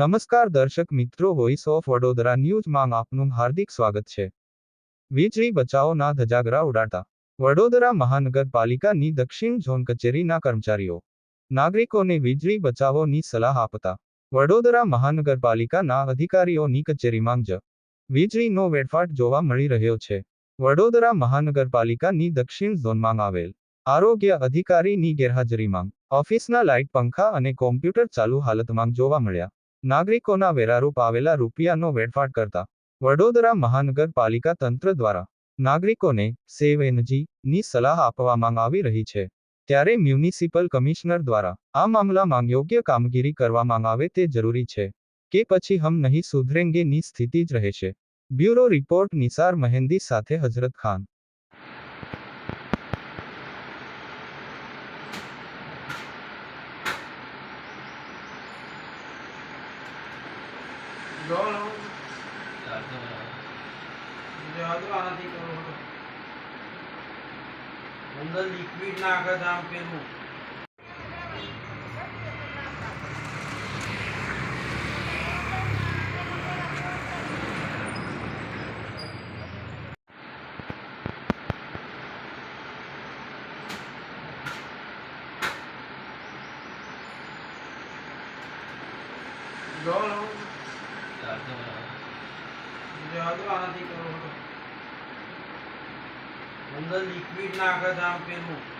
નમસ્કાર દર્શક મિત્રો વોઇસ ઓફ વડોદરા ન્યૂઝમાં આપનું હાર્દિક સ્વાગત છે. વીજળી બચાવોના ધજાગરા ઉડાડતા. વડોદરા મહાનગરપાલિકાની દક્ષિણ ઝોન કચેરીના કર્મચારીઓ. નાગરિકોને વીજળી બચાવોની સલાહ આપતા. વડોદરા મહાનગરપાલિકાના અધિકારીઓની કચેરીમાં જ વીજળીનો વેડફાટ જોવા મળી રહ્યો છે. વડોદરા મહાનગરપાલિકાની દક્ષિણ ઝોનમાં આવેલ આરોગ્ય અધિકારીની ગેરહાજરીમાં ઓફિસના લાઇટ પંખા અને કોમ્પ્યુટર ચાલુ હાલતમાં જોવા મળ્યા. નાગરિકોના વેરારૂપ આવેલા રૂપિયાનો વેડફાટ કરતા વડોદરા મહાનગરપાલિકા તંત્ર દ્વારા નાગરિકોને સેવ એનર્જી ની સલાહ આપવામાં આવી રહી છે. ત્યારે મ્યુનિસિપલ કમિશનર દ્વારા આ મામલામાં યોગ્ય કામગીરી કરવામાં આવે તે જરૂરી છે કે પછી હમ નહીં સુધરેંગે ની સ્થિતિ જ રહેશે. બ્યુરો રિપોર્ટ નિસાર મહેંદી સાથે હઝરત ખાન ડોલ આનાથી કરો અંદર લિક્વિડ નાખે છે આમ પેલું ડોલ જવા દો આનાથી કરો અંદર લિક્વિડ નાખે આમ પેલું.